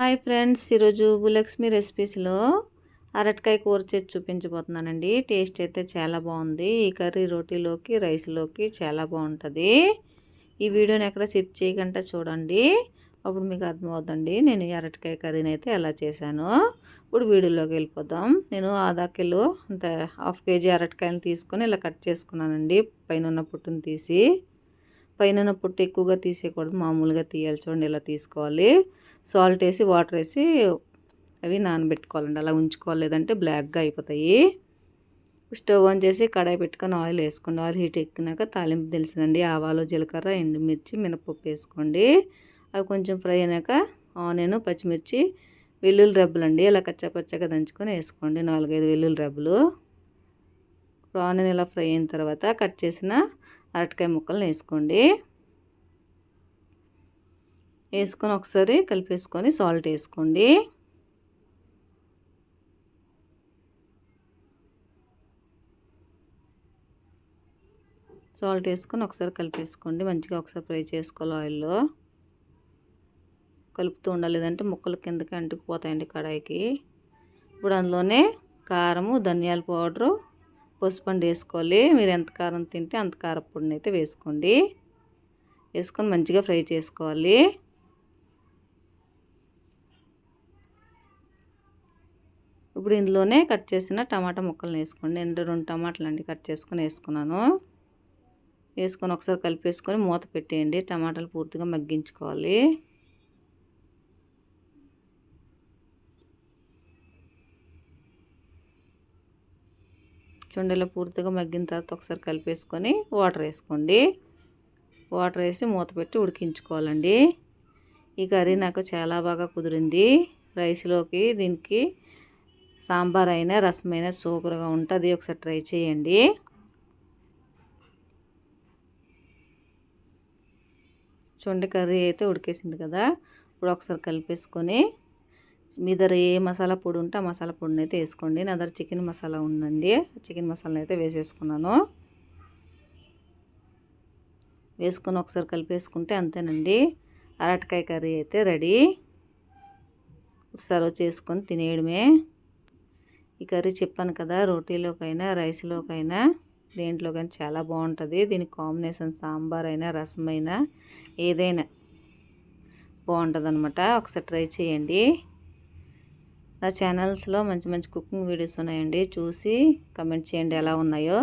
Hi friends ఈరోజు భూలక్ష్మి రెసిపీస్లో అరటికాయ కూర చేసి చూపించబోతున్నానండి. టేస్ట్ అయితే చాలా బాగుంది. ఈ కర్రీ రోటీలోకి రైస్లోకి చాలా బాగుంటుంది. ఈ వీడియోని ఎక్కడ సిప్ చేయకుండా చూడండి. అప్పుడు మీకు అర్థమవుతుంది నేను ఈ అరటికాయ కర్రీని అయితే ఎలా చేశాను. ఇప్పుడు వీడియోలోకి వెళ్ళిపోదాం. నేను ఆధా కిలో అంత హాఫ్ కేజీ అరటికాయలు తీసుకొని ఇలా కట్ చేసుకున్నానండి. పైన ఉన్న పుట్టును తీసి. పైన పుట్టు ఎక్కువగా తీసేయకూడదు మామూలుగా తీయాలి చూడండి ఇలా తీసుకోవాలి. సాల్ట్ వేసి వాటర్ వేసి అవి నానబెట్టుకోవాలండి. అలా ఉంచుకోవాలి లేదంటే బ్లాక్గా అయిపోతాయి. స్టవ్ ఆన్ చేసి కడాయి పెట్టుకొని ఆయిల్ వేసుకోండి. ఆయిల్ హీట్ ఎక్కినాక తాలింపు తెలిసినండి ఆవాలు జీలకర్ర ఎండుమిర్చి మినపప్పు వేసుకోండి. అవి కొంచెం ఫ్రై అయినాక ఆనియన్ పచ్చిమిర్చి వెల్లుల్లి రెబ్బలు అండి ఇలా కచ్చాపచ్చగా దంచుకొని వేసుకోండి. నాలుగైదు వెల్లుల్లి రెబ్బలు. ఆనియన్ ఇలా ఫ్రై అయిన తర్వాత కట్ చేసిన అరటికాయ ముక్కలను వేసుకోండి. వేసుకొని ఒకసారి కలిపేసుకొని సాల్ట్ వేసుకోండి. సాల్ట్ వేసుకొని ఒకసారి కలిపేసుకోండి. మంచిగా ఒకసారి ఫ్రై చేసుకోవాలి ఆయిల్లో. కలుపుతూ ఉండాలి. లేదంటే ముక్కలు కిందకి అంటుకుపోతాయండి కడాయికి. ఇప్పుడు అందులోనే కారము ధనియాల పౌడరు పసుపండి వేసుకోవాలి మీరు ఎంత కారం తింటే అంత కారపొడిని అయితే వేసుకోండి. వేసుకొని మంచిగా ఫ్రై చేసుకోవాలి. ఇప్పుడు ఇందులోనే కట్ చేసిన టమాటా ముక్కలను వేసుకోండి. నేను రెండు టమాటాలు అండి కట్ చేసుకొని వేసుకున్నాను. వేసుకొని ఒకసారి కలిపేసుకొని మూత పెట్టేయండి. టమాటాలు పూర్తిగా మగ్గించుకోవాలి. చుండెలో పూర్తిగా మగ్గిన తర్వాత ఒకసారి కలిపేసుకొని వాటర్ వేసుకోండి. వాటర్ వేసి మూత పెట్టి ఉడికించుకోవాలండి. ఈ కర్రీ నాకు చాలా బాగా కుదిరింది. రైస్లోకి దీనికి సాంబార్ అయినా రసమైనా సూపర్గా ఉంటుంది. ఒకసారి ట్రై చేయండి. చుండి కర్రీ అయితే ఉడికేసింది కదా. ఇప్పుడు ఒకసారి కలిపేసుకొని మీ దగ్గర ఏ మసాలా పొడి ఉంటే ఆ మసాలా పొడిని అయితే వేసుకోండి. నా దగ్గర చికెన్ మసాలా ఉందండి. చికెన్ మసాలా అయితే వేసేసుకున్నాను. వేసుకొని ఒకసారి కలిపేసుకుంటే అంతేనండి. అరటికాయ కర్రీ అయితే రెడీ. సర్వ్ చేసుకొని తినేయడమే. ఈ కర్రీ చెప్పాను కదా రోటీలోకైనా రైస్లోకైనా దేంట్లోకైనా చాలా బాగుంటుంది. దీనికి కాంబినేషన్ సాంబార్ అయినా రసం అయినా ఏదైనా బాగుంటుంది అనమాట ఒకసారి ట్రై చేయండి. నా ఛానల్స్లో మంచి మంచి కుకింగ్ వీడియోస్ ఉన్నాయండి. చూసి కమెంట్ చేయండి ఎలా ఉన్నాయో.